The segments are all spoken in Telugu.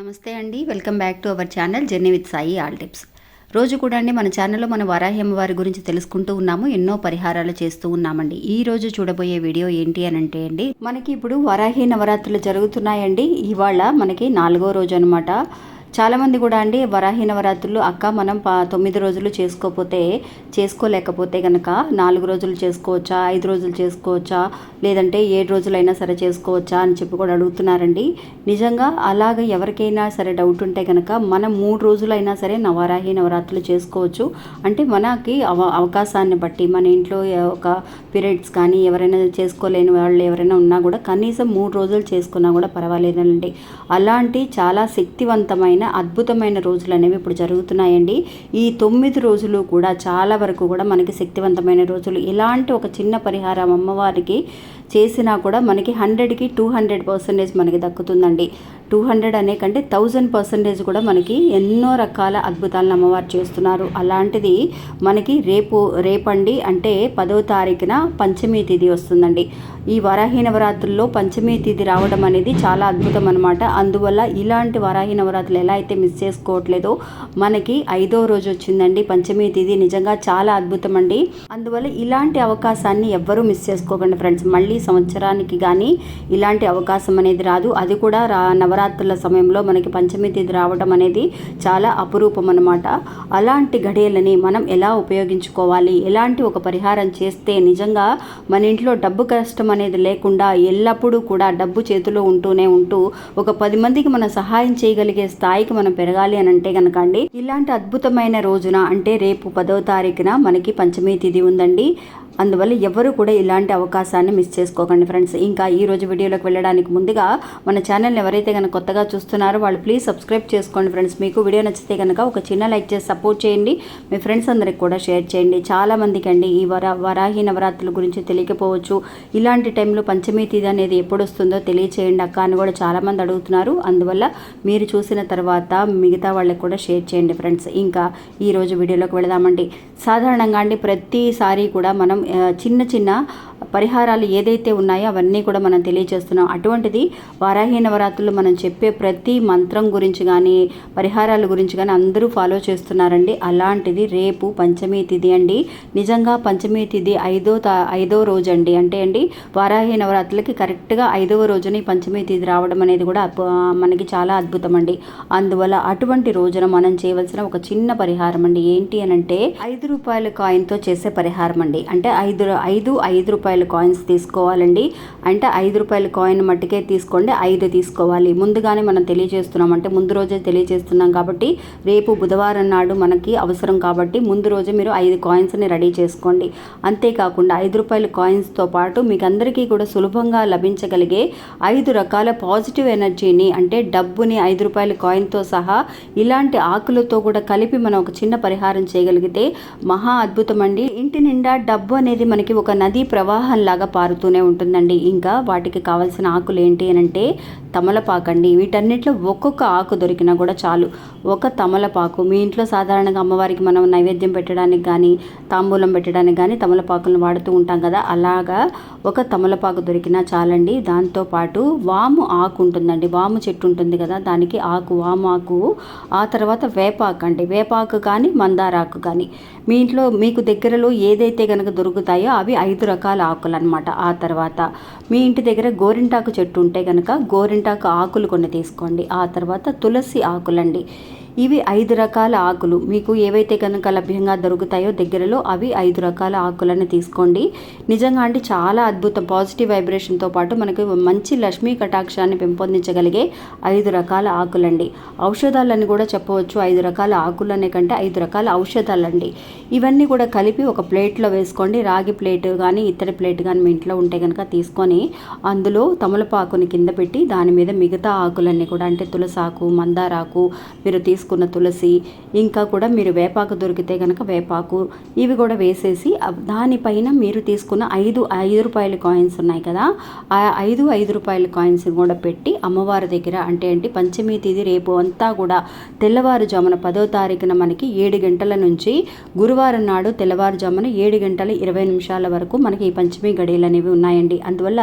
నమస్తే అండి. Welcome back to our channel journey with Sai all tips. రోజు కూడా అండి మన ఛానల్లో మన వరాహి వారి గురించి తెలుసుకుంటూ ఉన్నాము ఎన్నో పరిహారాలు చేస్తూ ఉన్నామండి. ఈ రోజు చూడబోయే వీడియో ఏంటి అని అంటే అండి మనకి ఇప్పుడు వరాహి నవరాత్రులు జరుగుతున్నాయండి. ఇవాళ మనకి నాలుగో రోజు అనమాట చాలామంది కూడా అండి వరాహి నవరాత్రులు అక్క మనం తొమ్మిది రోజులు చేసుకోకపోతే చేసుకోలేకపోతే కనుక నాలుగు రోజులు చేసుకోవచ్చా ఐదు రోజులు చేసుకోవచ్చా లేదంటే ఏడు రోజులైనా సరే చేసుకోవచ్చా అని చెప్పి కూడా అడుగుతున్నారండి. నిజంగా అలాగ ఎవరికైనా సరే డౌట్ ఉంటే కనుక మనం మూడు రోజులైనా సరే నవరాహి నవరాత్రులు చేసుకోవచ్చు. అంటే మనకి అవ అవకాశాన్ని బట్టి మన ఇంట్లో ఒక పీరియడ్స్ కానీ ఎవరైనా చేసుకోలేని వాళ్ళు ఎవరైనా ఉన్నా కూడా కనీసం మూడు రోజులు చేసుకున్నా కూడా పర్వాలేదండి. అలాంటి చాలా శక్తివంతమైన అద్భుతమైన రోజులు అనేవి ఇప్పుడు జరుగుతున్నాయండి. ఈ తొమ్మిది రోజులు కూడా చాలా వరకు కూడా మనకి శక్తివంతమైన రోజులు. ఇలాంటి ఒక చిన్న పరిహారం అమ్మవారికి చేసినా కూడా మనకి హండ్రెడ్కి టూ హండ్రెడ్ పర్సెంటేజ్ మనకి దక్కుతుందండి. టూ హండ్రెడ్ అనే కంటే థౌజండ్ పర్సెంటేజ్ కూడా మనకి ఎన్నో రకాల అద్భుతాలను అమ్మవారు చేస్తున్నారు. అలాంటిది మనకి రేపు రేపండి అంటే పదో తారీఖున పంచమి తిథి వస్తుందండి. ఈ వరాహి నవరాత్రుల్లో పంచమి తిథి రావడం అనేది చాలా అద్భుతం అనమాట అందువల్ల ఇలాంటి వరాహి నవరాత్రులు ఎలా అయితే మిస్ చేసుకోవట్లేదో మనకి ఐదో రోజు వచ్చిందండి పంచమి తిథి. నిజంగా చాలా అద్భుతం అండి అందువల్ల ఇలాంటి అవకాశాన్ని ఎవ్వరూ మిస్ చేసుకోకండి ఫ్రెండ్స్. మళ్ళీ సంవత్సరానికి కానీ ఇలాంటి అవకాశం అనేది రాదు. అది కూడా రా నవ నవరాత్రుల సమయంలో మనకి పంచమి తిథి రావడం అనేది చాలా అపురూపం అనమాట అలాంటి గడియలని మనం ఎలా ఉపయోగించుకోవాలి? ఎలాంటి ఒక పరిహారం చేస్తే నిజంగా మన ఇంట్లో డబ్బు కష్టం అనేది లేకుండా ఎల్లప్పుడూ కూడా డబ్బు చేతిలో ఉంటూనే ఉంటూ ఒక పది మందికి మనం సహాయం చేయగలిగే స్థాయికి మనం పెరగాలి అని అంటే కనుక అండి ఇలాంటి అద్భుతమైన రోజున అంటే రేపు పదో తారీఖున మనకి పంచమి తిథి ఉందండి. అందువల్ల ఎవరు కూడా ఇలాంటి అవకాశాన్ని మిస్ చేసుకోకండి ఫ్రెండ్స్ ఇంకా ఈ రోజు వీడియోలోకి వెళ్ళడానికి ముందుగా మన ఛానల్ని ఎవరైతే కనుక కొత్తగా చూస్తున్నారో వాళ్ళు ప్లీజ్ సబ్స్క్రైబ్ చేసుకోండి ఫ్రెండ్స్ మీకు వీడియో నచ్చితే కనుక ఒక చిన్న లైక్ చేసి సపోర్ట్ చేయండి. మీ ఫ్రెండ్స్ అందరికి కూడా షేర్ చేయండి. చాలామందికి అండి ఈ వరా వరాహి నవరాత్రుల గురించి తెలియకపోవచ్చు. ఇలాంటి టైంలో పంచమి తీది అనేది ఎప్పుడు వస్తుందో తెలియచేయండి అక్క అని కూడా చాలామంది అడుగుతున్నారు. అందువల్ల మీరు చూసిన తర్వాత మిగతా వాళ్ళకి కూడా షేర్ చేయండి ఫ్రెండ్స్ ఇంకా ఈరోజు వీడియోలోకి వెళదామండి. సాధారణంగా అండి ప్రతిసారి కూడా మనం చిన్న చిన్న పరిహారాలు ఏదైతే ఉన్నాయో అవన్నీ కూడా మనం తెలియజేస్తున్నాం. అటువంటిది వారాహి నవరాత్రులు మనం చెప్పే ప్రతి మంత్రం గురించి కానీ పరిహారాల గురించి కానీ అందరూ ఫాలో చేస్తున్నారండి. అలాంటిది రేపు పంచమి తిథి అండి. నిజంగా పంచమి తిథి ఐదో తా ఐదో రోజు అండి. అంటే అండి వారాహి నవరాత్రులకి కరెక్ట్గా ఐదవ రోజున పంచమి తిథి రావడం అనేది కూడా మనకి చాలా అద్భుతం అండి. అందువల్ల అటువంటి రోజున మనం చేయవలసిన ఒక చిన్న పరిహారం అండి. ఏంటి అని అంటే ఐదు రూపాయల కాయిన్తో చేసే పరిహారం అండి. అంటే ఐదు ఐదు ఐదు రూపాయల కాయిన్స్ తీసుకోవాలండి. అంటే ఐదు రూపాయల కాయిన్ మట్టుకే తీసుకోండి ఐదు తీసుకోవాలి. ముందుగానే మనం తెలియజేస్తున్నాం అంటే ముందు రోజే తెలియజేస్తున్నాం కాబట్టి రేపు బుధవారం నాడు మనకి అవసరం కాబట్టి ముందు రోజే మీరు ఐదు కాయిన్స్ని రెడీ చేసుకోండి. అంతేకాకుండా ఐదు రూపాయల కాయిన్స్తో పాటు మీకు అందరికీ కూడా సులభంగా లభించగలిగే ఐదు రకాల పాజిటివ్ ఎనర్జీని అంటే డబ్బుని ఐదు రూపాయల కాయిన్తో సహా ఇలాంటి ఆకులతో కూడా కలిపి మనం ఒక చిన్న పరిహారం చేయగలిగితే మహా అద్భుతం అండి ఇంటి నిండా డబ్బు అనేది మనకి ఒక నదీ ప్రవాహం లాగా పారుతూనే ఉంటుందండి. ఇంకా వాటికి కావాల్సిన ఆకులు ఏంటి అని అంటే తమలపాకండి వీటన్నిటిలో ఒక్కొక్క ఆకు దొరికినా కూడా చాలు. ఒక తమలపాకు మీ ఇంట్లో సాధారణంగా అమ్మవారికి మనం నైవేద్యం పెట్టడానికి కానీ తాంబూలం పెట్టడానికి కానీ తమలపాకులను వాడుతూ ఉంటాం కదా. అలాగా ఒక తమలపాకు దొరికినా చాలండి. దాంతోపాటు వాము ఆకు ఉంటుందండి. వాము చెట్టు ఉంటుంది కదా దానికి ఆకు వాము ఆకు. ఆ తర్వాత వేపాకు అండి. వేపాకు కానీ మందారాకు కానీ. మీ ఇంట్లో మీకు దగ్గరలో ఏదైతే కనుక దొరుకుతాయో అవి ఐదు రకాల ఆకులు అనమాట ఆ తర్వాత మీ ఇంటి దగ్గర గోరింటాకు చెట్టు ఉంటే కనుక గోరింటాకు ఆకులు కొన్ని తీసుకోండి. ఆ తర్వాత తులసి ఆకులండి. ఇవి ఐదు రకాల ఆకులు. మీకు ఏవైతే కనుక లభ్యంగా దొరుకుతాయో దగ్గరలో అవి ఐదు రకాల ఆకులను తీసుకోండి. నిజంగా అంటే చాలా అద్భుతం పాజిటివ్ వైబ్రేషన్తో పాటు మనకి మంచి లక్ష్మీ కటాక్షాన్ని పెంపొందించగలిగే ఐదు రకాల ఆకులండి. ఔషధాలని కూడా చెప్పవచ్చు. ఐదు రకాల ఆకులనే కంటే ఐదు రకాల ఔషధాలండి. ఇవన్నీ కూడా కలిపి ఒక ప్లేట్లో వేసుకోండి. రాగి ప్లేట్ కానీ ఇతర ప్లేట్ కానీ మీ ఇంట్లో ఉంటే కనుక తీసుకొని అందులో తమలపాకుని కింద పెట్టి దాని మీద మిగతా ఆకులన్నీ కూడా అంటే తులసాకు మందారాకు మీరు తీసుకు తీసుకున్న తులసి ఇంకా కూడా మీరు వేపాకు దొరికితే కనుక వేపాకు ఇవి కూడా వేసేసి దానిపైన మీరు తీసుకున్న ఐదు ఐదు రూపాయల కాయిన్స్ ఉన్నాయి కదా ఆ ఐదు ఐదు రూపాయల కాయిన్స్ కూడా పెట్టి అమ్మవారి దగ్గర అంటే ఏంటి పంచమి తేదీ రేపు అంతా కూడా తెల్లవారుజామున పదో తారీఖున మనకి ఏడు గంటల నుంచి గురువారం నాడు తెల్లవారుజామున ఏడు గంటల ఇరవై నిమిషాల వరకు మనకి ఈ పంచమి గడియలు అనేవి ఉన్నాయండి. అందువల్ల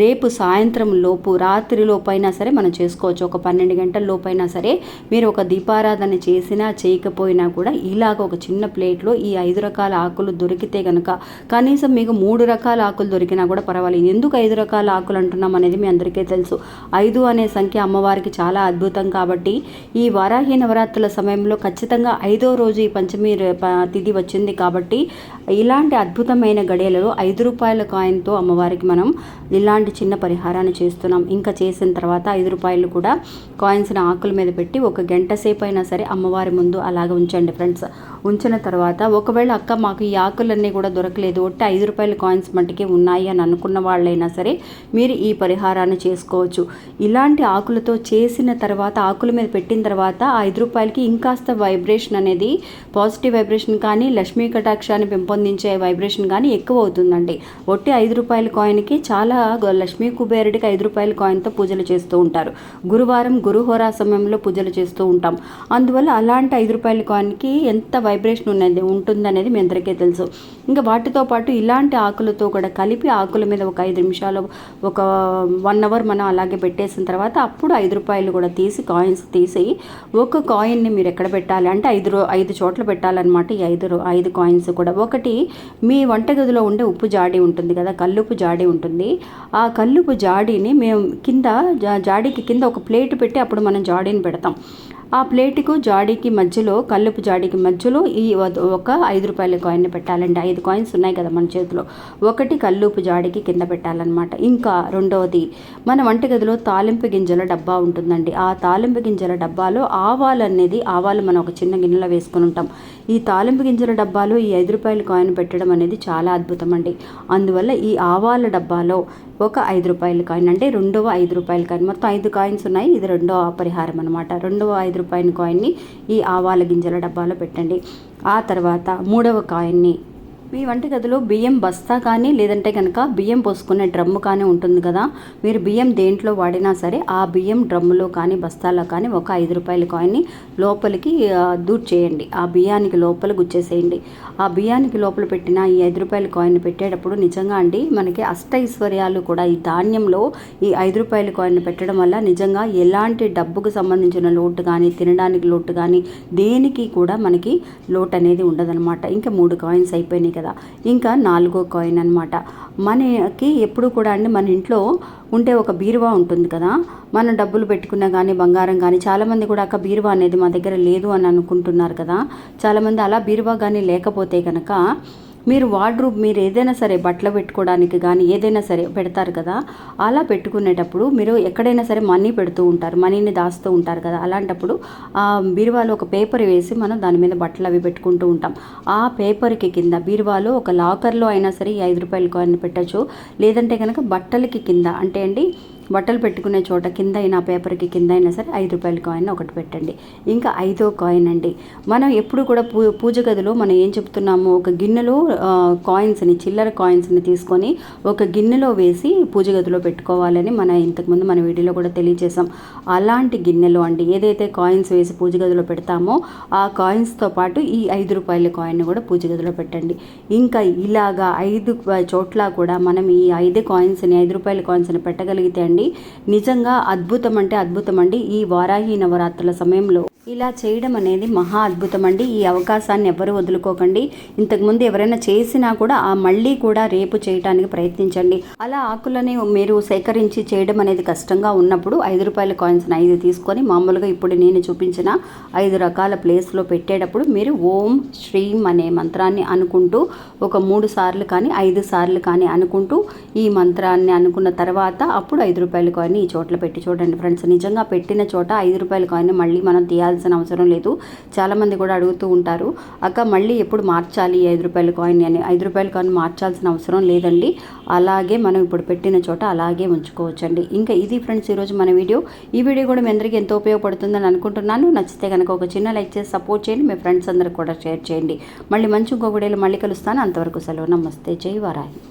రేపు సాయంత్రం లోపు రాత్రి లోపైనా సరే మనం చేసుకోవచ్చు. ఒక పన్నెండు గంటల లోపైనా సరే మీరు ఒక దీపారాధన చేసినా చేయకపోయినా కూడా ఇలాగ ఒక చిన్న ప్లేట్లో ఈ ఐదు రకాల ఆకులు దొరికితే కనుక కనీసం మీకు మూడు రకాల ఆకులు దొరికినా కూడా పర్వాలేదు. ఎందుకు ఐదు రకాల ఆకులు అంటున్నాం అనేది మీ అందరికీ తెలుసు. ఐదు అనే సంఖ్య అమ్మవారికి చాలా అద్భుతం కాబట్టి ఈ వారాహి నవరాత్రుల సమయంలో ఖచ్చితంగా ఐదో రోజు ఈ పంచమి తిథి వచ్చింది కాబట్టి ఇలాంటి అద్భుతమైన గడియలలో ఐదు రూపాయల కాయిన్తో అమ్మవారికి మనం ఇలాంటి చిన్న పరిహారాన్ని చేస్తున్నాం. ఇంకా చేసిన తర్వాత ఐదు రూపాయలు కూడా కాయిన్స్ని ఆకుల మీద పెట్టి ఒక గంట సేపు అయినా సరే అమ్మవారి ముందు అలాగ ఉంచండి ఫ్రెండ్స్. ఉంచిన తర్వాత ఒకవేళ అక్క మాకు ఈ ఆకులన్నీ కూడా దొరకలేదు ఒట్టి ఐదు రూపాయల కాయిన్స్ మట్టుకే ఉన్నాయి అని అనుకున్న వాళ్ళైనా సరే మీరు ఈ పరిహారాన్ని చేసుకోవచ్చు. ఇలాంటి ఆకులతో చేసిన తర్వాత ఆకుల మీద పెట్టిన తర్వాత ఆ ఐదు రూపాయలకి ఇంకాస్త వైబ్రేషన్ అనేది పాజిటివ్ వైబ్రేషన్ కానీ లక్ష్మీ కటాక్షాన్ని పెంపొందించే వైబ్రేషన్ కానీ ఎక్కువ అవుతుందండి ఒట్టి ఐదు రూపాయల కాయిన్కి చాలా లక్ష్మీ కుబేరుడికి ఐదు రూపాయల కాయిన్తో పూజలు చేస్తూ ఉంటారు. గురువారం గురుహోరా సమయంలో పూజలు చేస్తూ ఉంటాం. అందువల్ల అలాంటి ఐదు రూపాయల కాయిన్కి ఎంత వైబ్రేషన్ ఉన్నది ఉంటుందనేది మీ అందరికీ తెలుసు. ఇంకా వాటితో పాటు ఇలాంటి ఆకులతో కూడా కలిపి ఆకుల మీద ఒక ఐదు నిమిషాలు ఒక వన్ అవర్ మనం అలాగే పెట్టేసిన తర్వాత అప్పుడు ఐదు రూపాయలు కూడా తీసి కాయిన్స్ తీసి ఒక కాయిన్ని మీరు ఎక్కడ పెట్టాలి? అంటే ఐదు ఐదు చోట్ల పెట్టాలన్నమాట ఈ ఐదు రో- ఐదు కాయిన్స్ కూడా. ఒకటి మీ వంటగదిలో ఉండే ఉప్పు జాడి ఉంటుంది కదా కల్లుపు జాడి ఉంటుంది. ఆ కల్లుపు జాడీని మేము కింద జా- జాడీకి కింద ఒక ప్లేట్ పెట్టి అప్పుడు మనం జాడీని పెడతాం. ఆ ప్లేటుకు జాడీకి మధ్యలో కల్లుపు జాడీకి మధ్యలో ఈ ఒక ఐదు రూపాయల కాయిన్ పెట్టాలండి. ఐదు కాయిన్స్ ఉన్నాయి కదా మన చేతిలో. ఒకటి కల్లుపు జాడీకి కింద పెట్టాలన్నమాట. ఇంకా రెండవది మన వంటగదిలో తాలింపు గింజల డబ్బా ఉంటుందండి. ఆ తాలింపు గింజల డబ్బాలో ఆవాలు అనేది ఆవాలు మనం ఒక చిన్న గిన్నెలో వేసుకుని ఉంటాం. ఈ తాలింపు గింజల డబ్బాలో ఈ ఐదు రూపాయల కాయిన్ పెట్టడం అనేది చాలా అద్భుతం అండి. అందువల్ల ఈ ఆవాల డబ్బాలో ఒక ఐదు రూపాయల కాయిన్ అంటే రెండవ ఐదు రూపాయల కాయిన్ మొత్తం ఐదు కాయిన్స్ ఉన్నాయి. ఇది రెండవ పరిహారం అనమాట రెండవ ఐదు రూపాయల కాయిన్ని ఈ ఆవాల గింజల డబ్బాలో పెట్టండి. ఆ తర్వాత మూడవ కాయిన్ని మీ వంటగదిలో బియ్యం బస్తా కానీ లేదంటే కనుక బియ్యం పోసుకునే డ్రమ్ము కానీ ఉంటుంది కదా. మీరు బియ్యం దేంట్లో వాడినా సరే ఆ బియ్యం డ్రమ్ములో కానీ బస్తాలో కానీ ఒక ఐదు రూపాయల కాయిన్ని లోపలికి దూర్ చేయండి. ఆ బియ్యానికి లోపల గుచ్చేసేయండి. ఆ బియ్యానికి లోపల పెట్టిన ఈ ఐదు రూపాయల కాయిన్ పెట్టేటప్పుడు నిజంగా అండి మనకి అష్టైశ్వర్యాలు కూడా ఈ ధాన్యంలో ఈ ఐదు రూపాయల కాయిన్ పెట్టడం వల్ల నిజంగా ఎలాంటి డబ్బుకు సంబంధించిన లోటు కానీ తినడానికి లోటు కానీ దేనికి కూడా మనకి లోటు అనేది ఉండదన్నమాట. ఇంకా మూడు కాయిన్స్ అయిపోయినాయి కదా. ఇంకా నాలుగో కాయిన్ అనమాట మనకి ఎప్పుడు కూడా అండి మన ఇంట్లో ఉంటే ఒక బీరువా ఉంటుంది కదా. మనం డబ్బులు పెట్టుకున్నా కానీ బంగారం కానీ చాలామంది కూడా అక్క బీరువా అనేది మా దగ్గర లేదు అని అనుకుంటున్నారు కదా. చాలామంది అలా బీరువా కానీ లేకపోతే కనుక మీరు వార్డ్రూబ్ మీరు ఏదైనా సరే బట్టలు పెట్టుకోవడానికి కానీ ఏదైనా సరే పెడతారు కదా అలా పెట్టుకునేటప్పుడు మీరు ఎక్కడైనా సరే మనీ పెడుతూ ఉంటారు మనీని దాస్తూ ఉంటారు కదా అలాంటప్పుడు ఆ బీరువాలో ఒక పేపర్ వేసి మనం దాని మీద బట్టలు అవి పెట్టుకుంటూ ఉంటాం. ఆ పేపర్కి కింద బీరువాలో ఒక లాకర్లో అయినా సరే ఈ ఐదు రూపాయలు కాయిన్ పెట్టచ్చు. లేదంటే కనుక బట్టలకి కింద అంటే అండి బట్టలు పెట్టుకునే చోట కింద అయినా పేపర్కి కింద అయినా సరే ఐదు రూపాయల కాయిన్ ఒకటి పెట్టండి. ఇంకా ఐదో కాయిన్ అండి. మనం ఎప్పుడు కూడా పూ పూజ గదిలో మనం ఏం చెప్తున్నాము? ఒక గిన్నెలో కాయిన్స్ని చిల్లర కాయిన్స్ని తీసుకొని ఒక గిన్నెలో వేసి పూజ గదిలో పెట్టుకోవాలని మన ఇంతకుముందు మన వీడియోలో కూడా తెలియజేసాం అలాంటి గిన్నెలో అండి ఏదైతే కాయిన్స్ వేసి పూజ గదిలో పెడతామో ఆ కాయిన్స్తో పాటు ఈ ఐదు రూపాయల కాయిన్ కూడా పూజ గదిలో పెట్టండి. ఇంకా ఇలాగా ఐదు చోట్ల కూడా మనం ఈ ఐదు కాయిన్స్ని ఐదు రూపాయల కాయిన్స్ని పెట్టగలిగితే అండి నిజంగా అద్భుతం అంటే అద్భుతం అండి ఈ వారాహి నవరాత్రుల సమయంలో ఇలా చేయడం అనేది మహా అద్భుతం అండి. ఈ అవకాశాన్ని ఎవరు వదులుకోకండి. ఇంతకుముందు ఎవరైనా చేసినా కూడా ఆ మళ్ళీ కూడా రేపు చేయడానికి ప్రయత్నించండి. అలా ఆకులని మీరు సేకరించి చేయడం అనేది కష్టంగా ఉన్నప్పుడు ఐదు రూపాయల కాయిన్స్ని ఐదు తీసుకొని మామూలుగా ఇప్పుడు నేను చూపించిన ఐదు రకాల ప్లేస్లో పెట్టేటప్పుడు మీరు ఓం శ్రీం అనే మంత్రాన్ని అనుకుంటూ ఒక మూడు సార్లు కానీ ఐదు సార్లు కానీ అనుకుంటూ ఈ మంత్రాన్ని అనుకున్న తర్వాత అప్పుడు ఐదు రూపాయల కాయిన్ ఈ చోట్ల పెట్టి చూడండి. ఫ్రెండ్స్ నిజంగా పెట్టిన చోట ఐదు రూపాయల కాయిన్ మళ్ళీ మనం తీయాల్సిన అవసరం లేదు. చాలామంది కూడా అడుగుతూ ఉంటారు అక్క మళ్ళీ ఎప్పుడు మార్చాలి ఐదు రూపాయల కాయిన్ అని. ఐదు రూపాయల కాయిన్ మార్చాల్సిన అవసరం లేదండి. అలాగే మనం ఇప్పుడు పెట్టిన చోట అలాగే ఉంచుకోవచ్చండి. ఇంకా ఇది ఫ్రెండ్స్ ఈరోజు మన వీడియో. ఈ వీడియో కూడా మీ అందరికీ ఎంతో ఉపయోగపడుతుందని అనుకుంటున్నాను. నచ్చితే కనుక ఒక చిన్న లైక్ చేసి సపోర్ట్ చేయండి. మీ ఫ్రెండ్స్ అందరికి కూడా షేర్ చేయండి. మళ్ళీ మంచి ఇంకొక వీడియోలో మళ్ళీ కలుస్తాను. అంతవరకు సెలవు. నమస్తే. జై వారాయి.